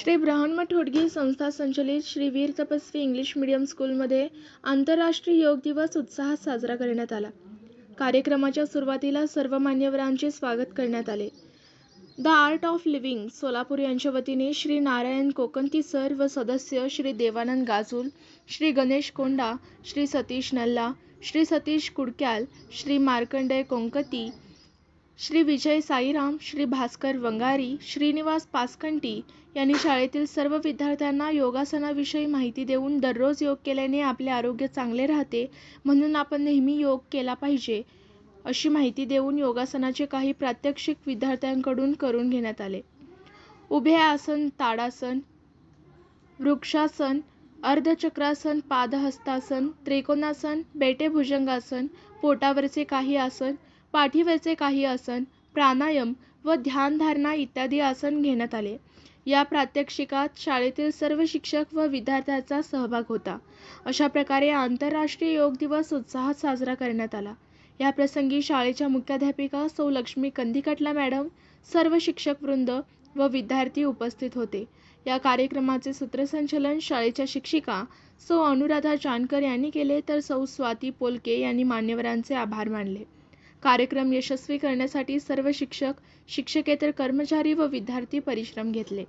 श्री ब्राह्मण होडगी संस्था संचलित श्री वीर तपस्वी इंग्लिश मीडियम स्कूलमध्ये आंतरराष्ट्रीय योग दिवस उत्साहात साजरा करण्यात आला. कार्यक्रमाच्या सुरुवातीला सर्व मान्यवरांचे स्वागत करण्यात आले. The art of living Solapur यांच्या वतीने श्री नारायण कोकंती सर व सदस्य श्री देवानंद गाजूल श्री गणेश कोंडा श्री सतीश नल्ला श्री सतीश कुडक्याल श्री मार्कंडेय कोंकती श्री विजय साईराम श्री भास्कर वंगारी श्रीनिवास पासकंटी यांनी शाळेतील सर्व विद्यार्थ्यांना योगासनाविषयी माहिती देऊन दररोज योग केल्याने आपले आरोग्य चांगले राहते म्हणून आपण नेहमी योग केला पाहिजे अशी माहिती देऊन योगासनाचे काही प्रात्यक्षिक विद्यार्थ्यांकडून करून घेण्यात आले. उभे आसन ताडासन वृक्षासन अर्धचक्रासन पादहस्तासन त्रिकोणासन बेटे भुजंगासन पोटावरचे काही आसन पाठीवरचे काही आसन प्राणायाम व ध्यानधारणा इत्यादी आसन घेण्यात आले. या प्रात्यक्षिकात शाळेतील सर्व शिक्षक व विद्यार्थ्यांचा सहभाग होता. अशा प्रकारे आंतरराष्ट्रीय योग दिवस उत्साहात साजरा करण्यात आला. या प्रसंगी शाळेच्या मुख्याध्यापिका सौ लक्ष्मी कंदिकटला मॅडम सर्व शिक्षक वृंद व विद्यार्थी उपस्थित होते. या कार्यक्रमाचे सूत्रसंचलन शाळेच्या शिक्षिका सौ अनुराधा जानकर यांनी केले तर सौ स्वाती पोलके यांनी मान्यवरांचे आभार मानले. कार्यक्रम यशस्वी करण्यासाठी सर्व शिक्षक शिक्षकेतर कर्मचारी व विद्यार्थी परिश्रम घेतले.